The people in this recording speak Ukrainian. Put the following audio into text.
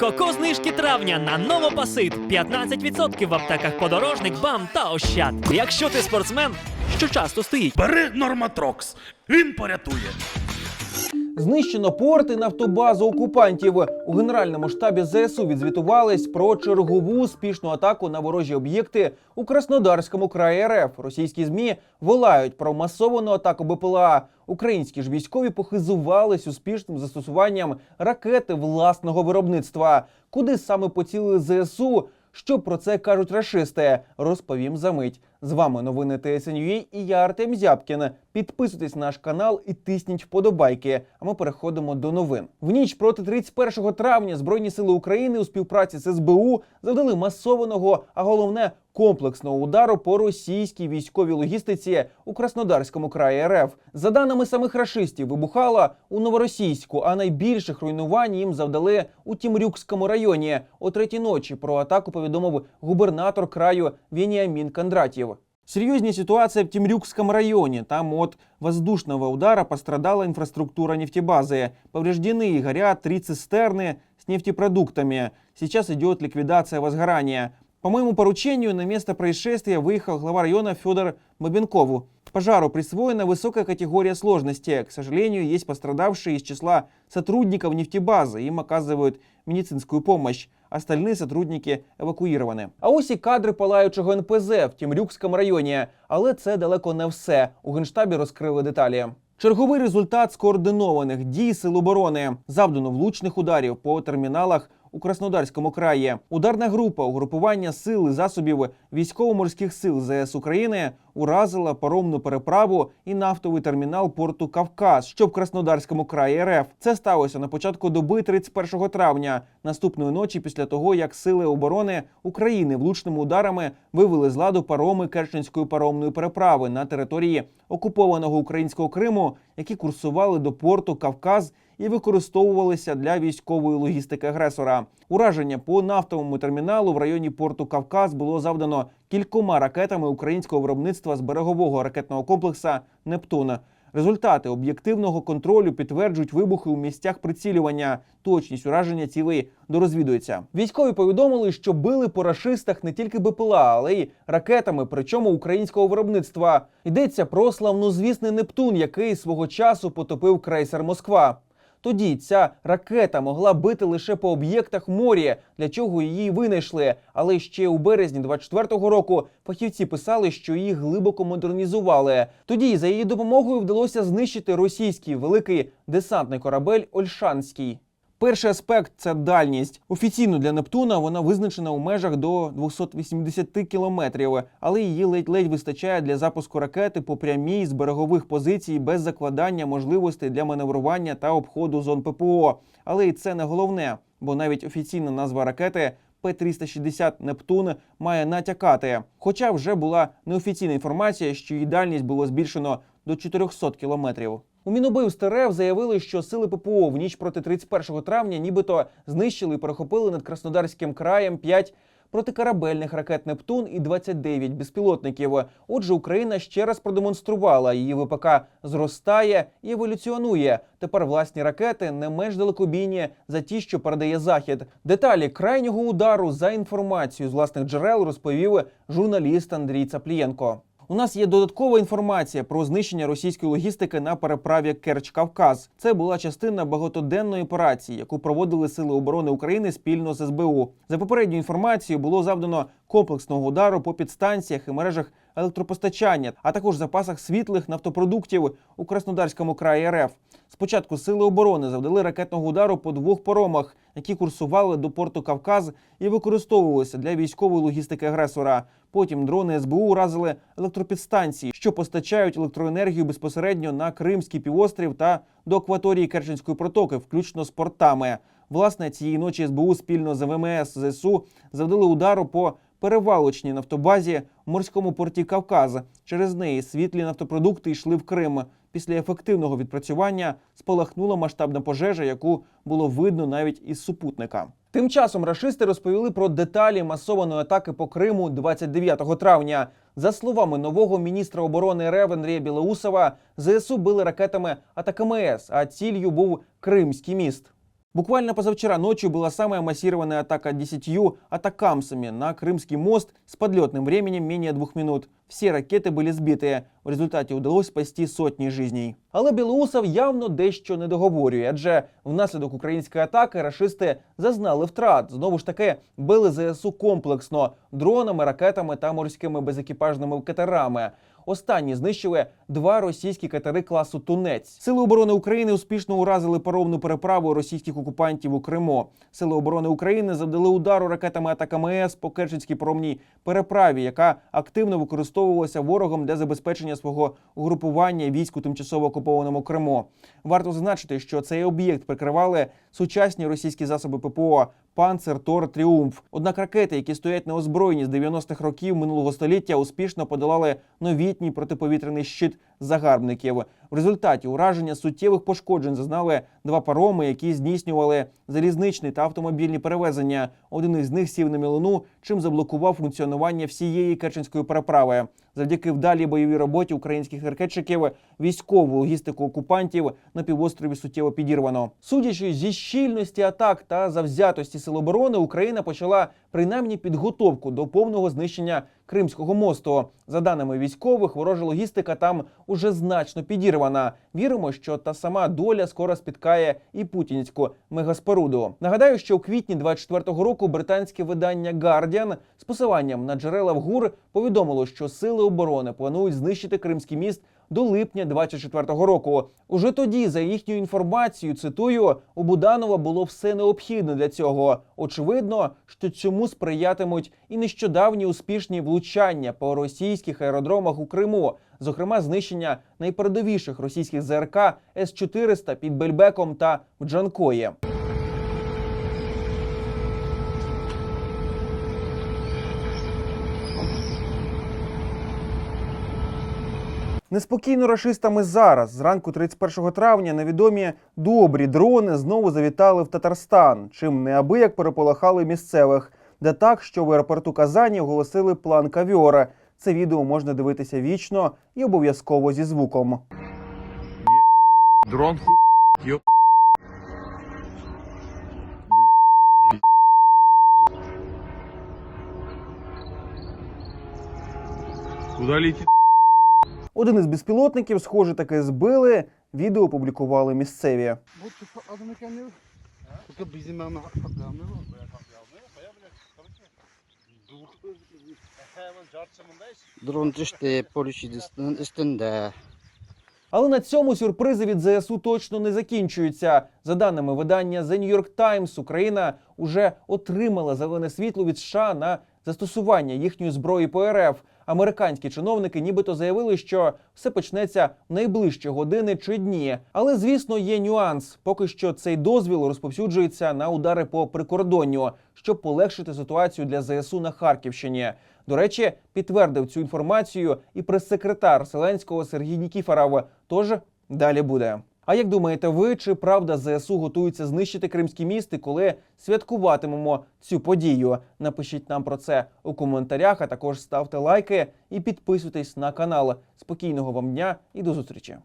Коко знижки травня на новопасит 15% в аптеках подорожник, бам та ощад. Якщо ти спортсмен, що часто стоїть. Бери Норматрокс, він порятує. Знищено порти нафтобазу окупантів. У генеральному штабі ЗСУ відзвітувались про чергову успішну атаку на ворожі об'єкти у Краснодарському краї РФ. Російські змі волають про масовану атаку БПЛА. Українські ж військові похизувались успішним застосуванням ракети власного виробництва. Куди саме поцілили ЗСУ? Що про це кажуть рашисти? Розповім за мить. З вами новини ТСНЮА і я Артем Зябкін. Підписуйтесь на наш канал і тисніть вподобайки. А ми переходимо до новин. В ніч проти 31 травня Збройні сили України у співпраці з СБУ завдали масованого, а головне комплексного удару по російській військовій логістиці у Краснодарському краї РФ. За даними самих рашистів, вибухала у новоросійську, а найбільших руйнувань їм завдали у Тімрюкському районі. О третій ночі про атаку повідомив губернатор краю Веніамін Кондратьєв. Серьезнее ситуация в Темрюкском районе. Там от воздушного удара пострадала инфраструктура нефтебазы. Повреждены и горят три цистерны с нефтепродуктами. Сейчас идет ликвидация возгорания. По моему поручению на место происшествия выехал глава района Федор Бабенкову. Пожару присвоена высокая категория сложности. К сожалению, есть пострадавшие из числа сотрудников нефтебазы. Им оказывают медицинскую помощь. Остальные сотрудники евакуїровані. А ось і кадри палаючого НПЗ в Тімрюкському районі. Але це далеко не все. У генштабі розкрили деталі. Черговий результат скоординованих дій сил оборони завдано влучних ударів по терміналах у Краснодарському краї. Ударна група угрупування сил і засобів військово-морських сил ЗС України уразила паромну переправу і нафтовий термінал порту Кавказ, що в Краснодарському краї РФ. Це сталося на початку доби 31 травня, наступної ночі після того, як сили оборони України влучними ударами вивели з ладу пароми Керченської паромної переправи на території окупованого українського Криму, які курсували до порту Кавказ і використовувалися для військової логістики агресора. Ураження по нафтовому терміналу в районі порту Кавказ було завдано кількома ракетами українського виробництва з берегового ракетного комплекса Нептун. Результати об'єктивного контролю підтверджують вибухи у місцях прицілювання. Точність ураження цілей дорозвідується. Військові повідомили, що били по рашистах не тільки БПЛА, але й ракетами, причому українського виробництва. Йдеться про славнозвісний Нептун, який свого часу потопив крейсер Москва. Тоді ця ракета могла бити лише по об'єктах морі, для чого її винайшли. Але ще у березні 24-го року фахівці писали, що її глибоко модернізували. Тоді за її допомогою вдалося знищити російський великий десантний корабель Ольшанський. Перший аспект це дальність. Офіційно для Нептуна вона визначена у межах до 280 кілометрів, але її ледь-ледь вистачає для запуску ракети по прямій з берегових позицій без закладання можливостей для маневрування та обходу зон ППО. Але і це не головне, бо навіть офіційна назва ракети П-360 Нептун має натякати. Хоча вже була неофіційна інформація, що її дальність було збільшено до 400 кілометрів. У Мінобивств РФ заявили, що сили ППО в ніч проти 31 травня нібито знищили і перехопили над Краснодарським краєм 5 протикорабельних ракет Нептун і 29 безпілотників. Отже, Україна ще раз продемонструвала, її ВПК зростає і еволюціонує. Тепер власні ракети не менш далекобійні за ті, що передає захід. Деталі крайнього удару за інформацією з власних джерел розповів журналіст Андрій Цаплієнко. У нас є додаткова інформація про знищення російської логістики на переправі Керч-Кавказ. Це була частина багатоденної операції, яку проводили сили оборони України спільно з СБУ. За попередньою інформацією було завдано комплексного удару по підстанціях і мережах електропостачання, а також запасах світлих нафтопродуктів у Краснодарському краї РФ. Спочатку сили оборони завдали ракетного удару по двох паромах, які курсували до порту Кавказ і використовувалися для військової логістики агресора. Потім дрони СБУ уразили електропідстанції, що постачають електроенергію безпосередньо на Кримський півострів та до акваторії Керченської протоки, включно з портами. Власне, цієї ночі СБУ спільно з ВМС ЗСУ завдали удару по перевалочній нафтобазі в морському порті Кавказ. Через неї світлі нафтопродукти йшли в Крим. Після ефективного відпрацювання спалахнула масштабна пожежа, яку було видно навіть із супутника. Тим часом рашисти розповіли про деталі масованої атаки по Криму 29 травня. За словами нового міністра оборони РФ Андрія Білоусова, ЗСУ били ракетами Атакамс, а ціллю був Кримський міст. Буквально позавчера ночью была самая массированная атака 10 атакамсами на Крымский мост с подлетным временем менее двух минут. Всі ракети були збиті. В результаті удалось спасти сотні жизней. Але Білоусов явно дещо не договорює, адже внаслідок української атаки рашисти зазнали втрат. Знову ж таки, били ЗСУ комплексно дронами, ракетами та морськими безекіпажними катерами. Останні знищили два російські катери класу Тунець. Сили оборони України успішно уразили паромну переправу російських окупантів у Криму. Сили оборони України завдали удару ракетами атаками по Керченській паромній переправі, яка активно використовувалася ворогом для забезпечення свого угрупування військ у тимчасово окупованому Криму. Варто зазначити, що цей об'єкт прикривали сучасні російські засоби ППО. Панцер Тор Тріумф. Однак ракети, які стоять на озброєнні з 90-х років минулого століття, успішно подолали новітній протиповітряний щит загарбників. В результаті ураження суттєвих пошкоджень зазнали два пароми, які здійснювали залізничні та автомобільні перевезення. Один із них сів на мілину, чим заблокував функціонування всієї Керченської переправи. Завдяки вдалій бойовій роботі українських ракетчиків військову логістику окупантів на півострові суттєво підірвано. Судячи зі щільності атак та завзятості сил оборони, Україна почала принаймні підготовку до повного знищення Кримського мосту. За даними військових, ворожа логістика там уже значно підірвана. Віримо, що та сама доля скоро спіткає і путінську мегаспоруду. Нагадаю, що у квітні 24-го року британське видання Guardian з посиланням на джерела в ГУР повідомило, що сили оборони планують знищити Кримський міст до липня 24-го року. Уже тоді, за їхньою інформацією, цитую, у Буданова було все необхідне для цього. Очевидно, що цьому сприятимуть і нещодавні успішні влучання по російських аеродромах у Криму, зокрема знищення найпередовіших російських ЗРК С-400 під Бельбеком та в Джанкої. Неспокійно рашистами зараз, зранку 31 травня, невідомі добрі дрони знову завітали в Татарстан, чим неабияк переполохали місцевих, де так, що в аеропорту Казані оголосили план кавьора. Це відео можна дивитися вічно і обов'язково зі звуком. Дрон ху... ёп. Один із безпілотників, схоже, таки збили. Відео опублікували місцеві. Drone düştü polisin üstünde. Але на цьому сюрпризи від ЗСУ точно не закінчуються. За даними видання The New York Times, Україна уже отримала зелене світло від США на застосування їхньої зброї по РФ. Американські чиновники нібито заявили, що все почнеться в найближчі години чи дні. Але звісно, є нюанс. Поки що цей дозвіл розповсюджується на удари по прикордонню, щоб полегшити ситуацію для ЗСУ на Харківщині. До речі, підтвердив цю інформацію і прес-секретар Зеленського Сергій Нікіфоров. Тож далі буде. А як думаєте ви, чи правда ЗСУ готується знищити кримські місти, коли святкуватимемо цю подію? Напишіть нам про це у коментарях, а також ставте лайки і підписуйтесь на канал. Спокійного вам дня і до зустрічі!